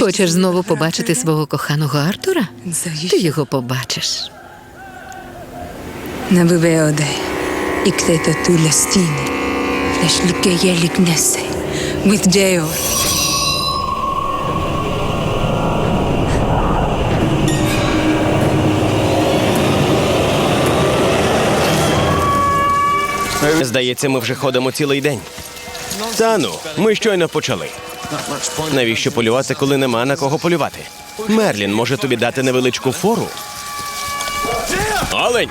Хочеш знову побачити свого коханого Артура? Ти його побачиш. Здається, ми вже ходимо цілий день. Та ну, ми щойно почали. Навіщо полювати, коли нема на кого полювати? Мерлін може тобі дати невеличку фору. Олень!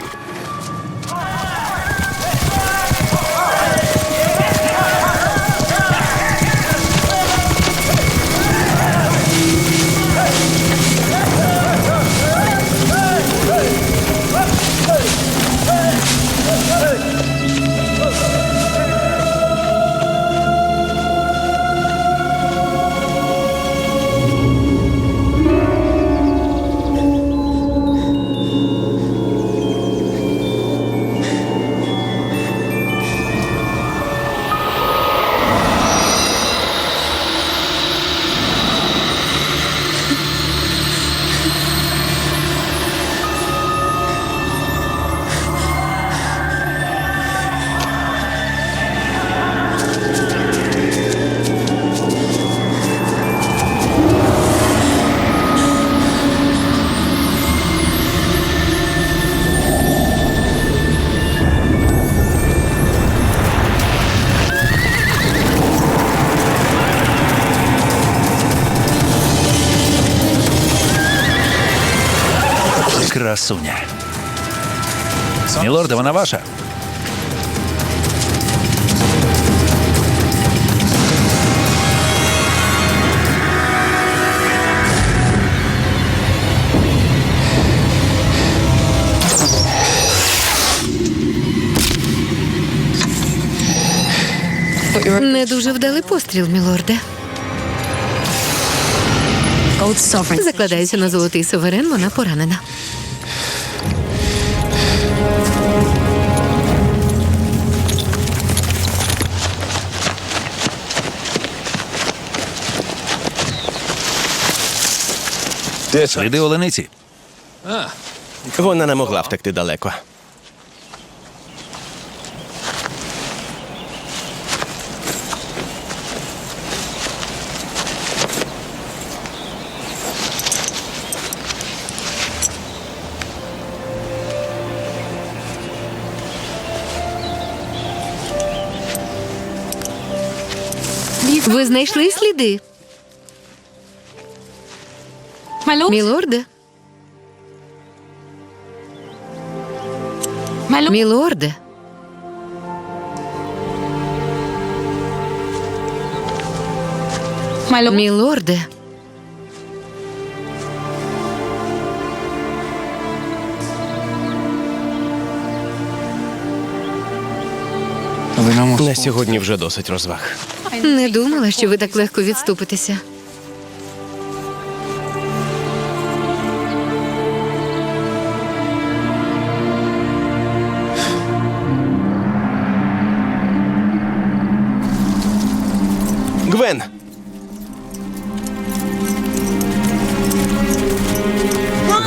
Красуня. Мілорде, вона ваша. Не дуже вдалий постріл, мілорде. Закладаюся на золотий суверен, вона поранена. Сліди олениці. Вона не могла втекти далеко. Ви знайшли сліди, мілорде? Мілорде? Мілорде? На сьогодні вже досить розваг. Не думала, що ви так легко відступитеся.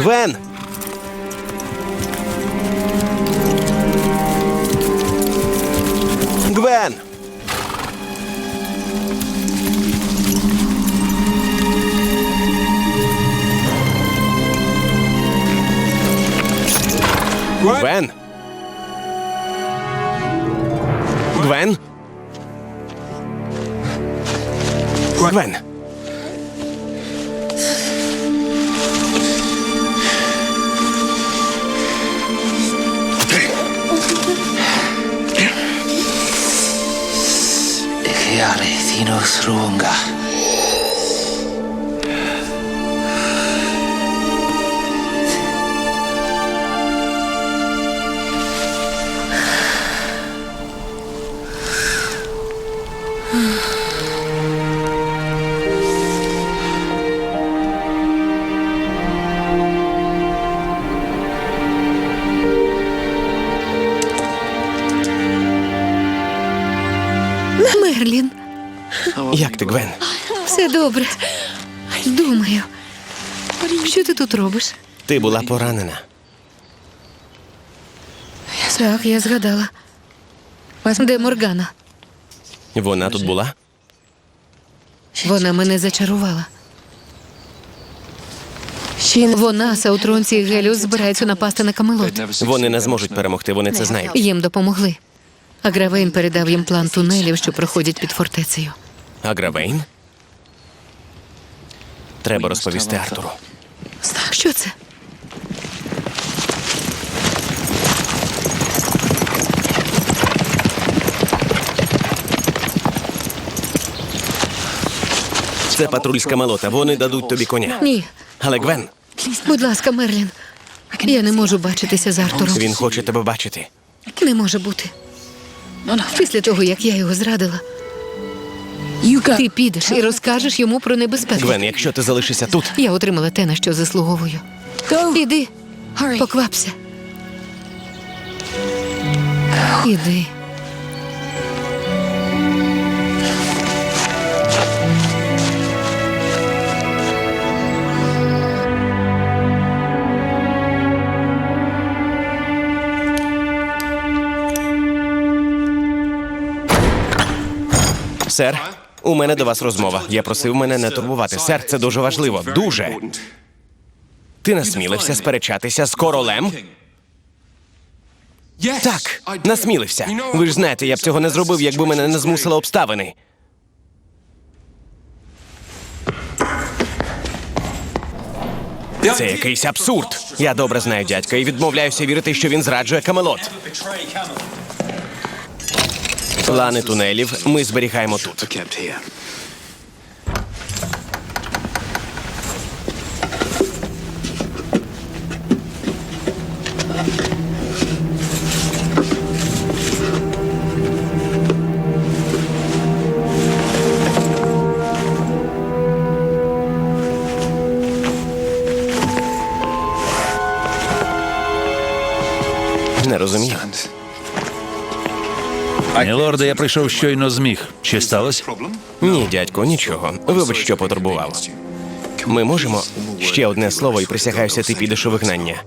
Гвен! Гвен! Гвен! Гвен! Гвен! Egeare Thinos Ruunga. Мерлін, Як ти, Гвен? все добре. Думаю, що ти тут робиш? Ти була поранена. Так, я згадала. Де Моргана? Вона тут була? Вона мене зачарувала. Вона, Саутронці і Геліус збираються напасти на Камелот. Вони не зможуть перемогти, вони це знають. Їм допомогли. А Гравейн передав їм план тунелів, що проходять під фортецею. А Гравейн? Треба розповісти Артуру. Що це? Це патруль з Камелота. Вони дадуть тобі коня. Ні. Але Гвен, Будь ласка, Мерлін. Я не можу бачитися з Артуром. він хоче тебе бачити. Не може бути. Після того, як я його зрадила, ти підеш і розкажеш йому про небезпеку. Гвен, якщо ти залишишся тут, Я отримала те, на що заслуговую. Іди, поквапся. Іди. Сер, у мене до вас розмова. Я просив мене не турбувати. Сер, це дуже важливо. Дуже. Ти насмілився сперечатися з королем? Так, насмілився. Ви ж знаєте, я б цього не зробив, якби мене не змусили обставини. Це якийсь абсурд. Я добре знаю дядька і відмовляюся вірити, що він зраджує Камелот. Плани тунелів ми зберігаємо тут. Не розумію. Мілорде, я прийшов щойно зміг. Чи сталося? Ні, дядько, нічого. Вибач, що потурбував. Ми можемо ще одне слово і присягаюся, ти підеш у вигнання.